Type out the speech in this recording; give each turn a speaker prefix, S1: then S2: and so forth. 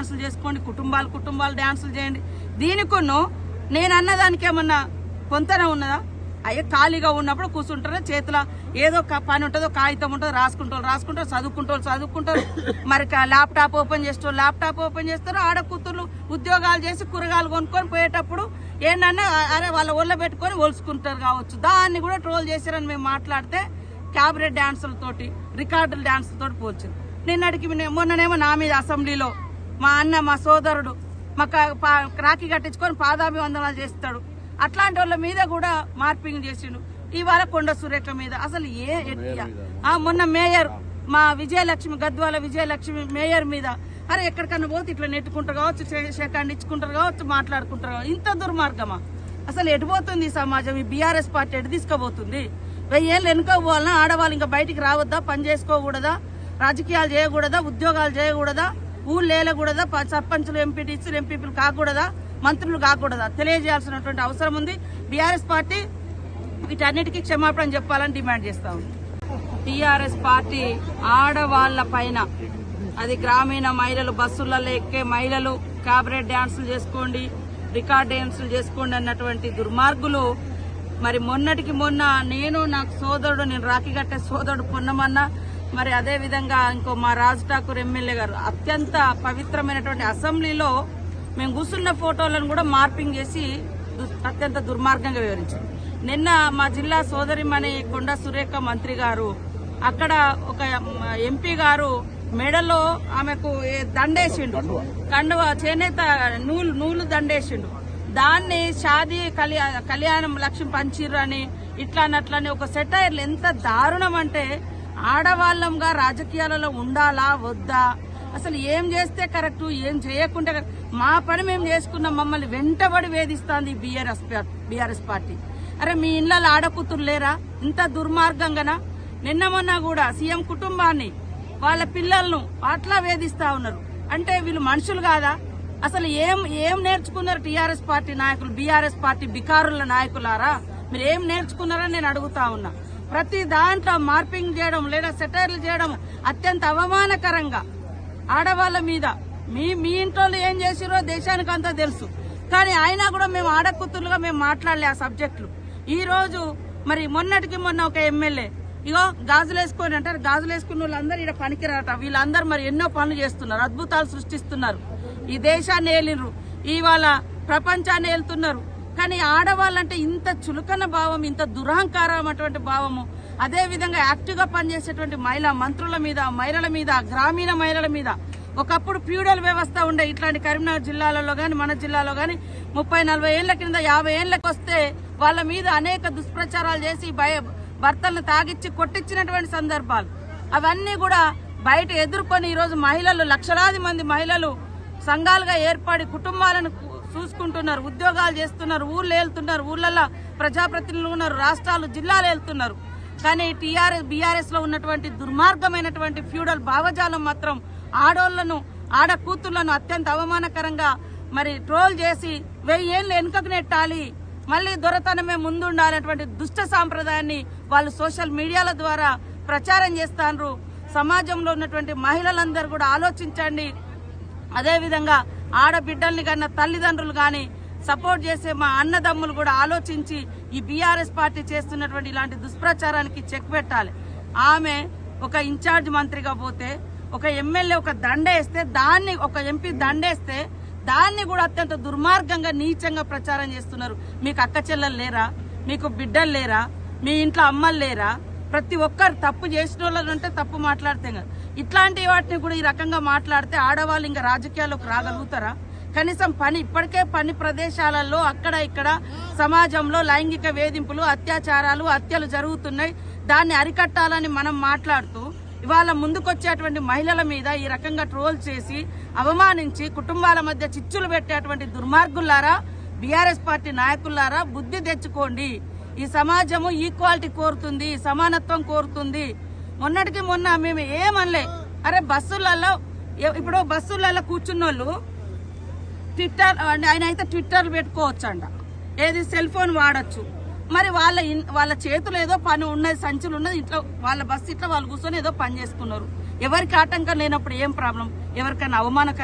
S1: డాన్సులు చేసుకోండి కుటుంబాలు కుటుంబాలు డాన్సులు చేయండి. దీనికొన్ను నేను అన్నదానికి ఏమన్నా పొంతన ఉన్నదా? అయ్యే ఖాళీగా ఉన్నప్పుడు కూర్చుంటారు చేతిలో ఏదో ఒక పని ఉంటుందో కాగితం ఉంటుందో రాసుకుంటారు రాసుకుంటారు చదువుకుంటారు చదువుకుంటారు. మరి ల్యాప్టాప్ ఓపెన్ చేస్తారు ల్యాప్టాప్ ఓపెన్ చేస్తారు ఆడ కూతుర్లు ఉద్యోగాలు చేసి కూరగాయలు కొనుక్కొని పోయేటప్పుడు ఏంటన్నా అరే వాళ్ళ ఒళ్ళ పెట్టుకొని ఒలుసుకుంటారు కావచ్చు. దాన్ని కూడా ట్రోల్ చేశారని మేము మాట్లాడితే క్యాబరెట్ డాన్సులతోటి రికార్డుల డాన్సులతోటి పోల్చింది నిన్నటికి మొన్ననేమో నా మీద అసెంబ్లీలో మా అన్న మా సోదరుడు మా రాఖీ కట్టించుకొని పాదాభివందనాలు చేస్తాడు. అట్లాంటి వాళ్ళ మీద కూడా మార్పింగ్ చేసిండు. ఇవాళ కొండ సురేఖ మీద. అసలు ఏ మొన్న మేయర్ మా విజయలక్ష్మి గద్వాల విజయలక్ష్మి మేయర్ మీద. అరే ఎక్కడికన్నా పోతే ఇట్లా నెట్టుకుంటారు కావచ్చు సెకండ్ ఇచ్చుకుంటారు కావచ్చు మాట్లాడుకుంటారు ఇంత దుర్మార్గమా? అసలు ఎటు పోతుంది ఈ సమాజం? ఈ బీఆర్ఎస్ పార్టీ ఎటు తీసుకుపోతుంది? వెయ్యేళ్ళు వెనుక పోవాలన్నా ఆడవాళ్ళు ఇంకా బయటికి రావద్దా? పని చేసుకోకూడదా? రాజకీయాలు చేయకూడదా? ఉద్యోగాలు చేయకూడదా? ఊళ్ళు వేయకూడదా ప- సర్పంచులు ఎంపీటీసీలు ఎంపీపీలు కాకూడదా? మంత్రులు కాకూడదా? తెలియజేయాల్సినటువంటి అవసరం ఉంది. బీఆర్ఎస్ పార్టీ వీటన్నిటికీ క్షమాపణ చెప్పాలని డిమాండ్ చేస్తాం టీఆర్ఎస్ పార్టీ ఆడవాళ్ళ పైన అది గ్రామీణ మహిళలు బస్సులలో ఎక్కే మహిళలు క్యాబరెట్ డ్యాన్సులు చేసుకోండి రికార్డ్ డ్యాన్సులు చేసుకోండి అన్నటువంటి దుర్మార్గులు. మరి మొన్నటికి మొన్న నేను నాకు సోదరుడు నేను రాఖీ కట్టే సోదరుడు పొన్నమన్నా మరి అదే విధంగా ఇంకో మా రాజ్ ఠాకూర్ ఎమ్మెల్యే గారు అత్యంత పవిత్రమైనటువంటి అసెంబ్లీలో మేము కూర్చున్న ఫోటోలను కూడా మార్పింగ్ చేసి అత్యంత దుర్మార్గంగా వివరించారు. నిన్న మా జిల్లా సోదరిమణి కొండ సురేఖ మంత్రి గారు అక్కడ ఒక ఎంపీ గారు మెడలో ఆమెకు దండేసిండు. కండువ చేనేత నూలు నూలు దండేసిండు. దాన్ని షాదీ కళ్యాణం లక్ష్యం పంచిర్రు అని ఇట్లా అన్నట్లని ఒక సెటైర్లు ఎంత దారుణం అంటే ఆడవాళ్ళంగా రాజకీయాలలో ఉండాలా వద్దా? అసలు ఏం చేస్తే కరెక్ట్ ఏం చేయకుంటే మా పని మేము చేసుకున్నాం మమ్మల్ని వెంటబడి వేధిస్తాంది బీఆర్ఎస్ బీఆర్ఎస్ పార్టీ. అరే మీ ఇళ్ళలో ఆడకూతురు లేరా? ఇంత దుర్మార్గంగానా? నిన్న మొన్న కూడా సీఎం కుటుంబాన్ని వాళ్ళ పిల్లలను అట్లా వేధిస్తా ఉన్నారు. అంటే వీళ్ళు మనుషులు కాదా? అసలు ఏం ఏం నేర్చుకున్నారు టీఆర్ఎస్ పార్టీ నాయకులు బీఆర్ఎస్ పార్టీ బికారుల నాయకులారా? మీరు ఏం నేర్చుకున్నారని నేను అడుగుతా ఉన్నా. ప్రతి దాంట్లో మార్పింగ్ చేయడం లేదా సెటైర్లు చేయడం అత్యంత అవమానకరంగా ఆడవాళ్ళ మీద. మీ మీ ఇంట్లో ఏం చేసిరో దేశానికి అంతా తెలుసు. కానీ అయినా కూడా మేము ఆడకూతురులుగా మేము మాట్లాడలే ఆ సబ్జెక్టులు. ఈ రోజు మరి మొన్నటికి మొన్న ఒక ఎమ్మెల్యే ఇగో గాజులు వేసుకొని అంటారు గాజులు వేసుకున్న వాళ్ళందరూ ఇక్కడ పనికిరాట వీళ్ళందరూ మరి ఎన్నో పనులు చేస్తున్నారు అద్భుతాలు సృష్టిస్తున్నారు. ఈ దేశాన్ని ఏలినరు ఇవాళ ప్రపంచాన్ని ఏలుతున్నారు. కానీ ఆడవాళ్ళంటే ఇంత చులకన భావం ఇంత దురహంకారం అటువంటి భావము. అదే విధంగా యాక్టివ్గా పనిచేసేటువంటి మహిళా మంత్రుల మీద మహిళల మీద గ్రామీణ మహిళల మీద. ఒకప్పుడు ప్యూడల్ వ్యవస్థ ఉండే ఇట్లాంటి కరీంనగర్ జిల్లాలలో గాని మన జిల్లాలో గాని ముప్పై నలభై ఏళ్ళ కింద యాభై ఏళ్ళకు వస్తే వాళ్ళ మీద అనేక దుష్ప్రచారాలు చేసి భయ భర్తలను తాగిచ్చి కొట్టించినటువంటి సందర్భాలు. అవన్నీ కూడా బయట ఎదుర్కొని ఈరోజు మహిళలు లక్షలాది మంది మహిళలు సంఘాలుగా ఏర్పడి కుటుంబాలను చూసుకుంటున్నారు ఉద్యోగాలు చేస్తున్నారు ఊర్లు వెళ్తున్నారు ఊర్లలో ప్రజాప్రతినిధులు ఉన్నారు రాష్ట్రాలు జిల్లాలు వెళ్తున్నారు కానీ టీఆర్ఎస్ బీఆర్ఎస్లో ఉన్నటువంటి దుర్మార్గమైనటువంటి ఫ్యూడల్ భావజాలం మాత్రం ఆడోళ్ళను ఆడ కూతుళ్ళను అత్యంత అవమానకరంగా మరి ట్రోల్ చేసి వెయ్యేళ్ళు వెనుకకు నెట్టాలి మళ్ళీ దొరతనమే ముందుండాలనేటువంటి దుష్ట సాంప్రదాయాన్ని వాళ్ళు సోషల్ మీడియాల ద్వారా ప్రచారం చేస్తాండ్రు. సమాజంలో ఉన్నటువంటి మహిళలందరూ కూడా ఆలోచించండి. అదేవిధంగా ఆడబిడ్డల్ని కన్నా తల్లిదండ్రులు కానీ సపోర్ట్ చేసే మా అన్నదమ్ములు కూడా ఆలోచించి ఈ బీఆర్ఎస్ పార్టీ చేస్తున్నటువంటి ఇలాంటి దుష్ప్రచారానికి చెక్ పెట్టాలి. ఆమె ఒక ఇన్ఛార్జ్ మంత్రిగా పోతే ఒక ఎమ్మెల్యే ఒక దండేస్తే దాన్ని ఒక ఎంపీ దండేస్తే దాన్ని కూడా అత్యంత దుర్మార్గంగా నీచంగా ప్రచారం చేస్తున్నారు. మీకు అక్క చెల్లెలు లేరా? మీకు బిడ్డలు లేరా? మీ ఇంట్లో అమ్మలు లేరా? ప్రతి ఒక్కరు తప్పు చేసిన వాళ్ళు ఉంటే తప్పు మాట్లాడితే కదా ఇట్లాంటి వాటిని కూడా ఈ రకంగా మాట్లాడితే ఆడవాళ్ళు ఇంకా రాజకీయాల్లోకి రాగలుగుతారా? కనీసం పని ఇప్పటికే పని ప్రదేశాలలో అక్కడ ఇక్కడ సమాజంలో లైంగిక వేధింపులు అత్యాచారాలు హత్యలు జరుగుతున్నాయి. దాన్ని అరికట్టాలని మనం మాట్లాడుతూ ఇవాళ ముందుకొచ్చేటువంటి మహిళల మీద ఈ రకంగా ట్రోల్ చేసి అవమానించి కుటుంబాల మధ్య చిచ్చులు పెట్టేటువంటి దుర్మార్గులారా బీఆర్ఎస్ పార్టీ నాయకులారా బుద్ధి తెచ్చుకోండి. ఈ సమాజము ఈక్వాలిటీ కోరుతుంది సమానత్వం కోరుతుంది. మొన్నటికి మొన్న మేము ఏమనలే. అరే బస్సులలో ఇప్పుడు బస్సులలో కూర్చున్నోళ్ళు ట్విట్టర్ ఆయన అయితే ట్విట్టర్ పెట్టుకోవచ్చు అంట ఏది సెల్ ఫోన్ వాడచ్చు. మరి వాళ్ళ ఇన్- వాళ్ళ చేతులు ఏదో పని ఉన్నది సంచులు ఉన్నది ఇంట్లో వాళ్ళ బస్సు ఇట్లా వాళ్ళు కూర్చొని ఏదో పని చేసుకున్నారు. ఎవరికి ఆటంకం లేనప్పుడు ఏం ప్రాబ్లం? ఎవరికైనా అవమానకరం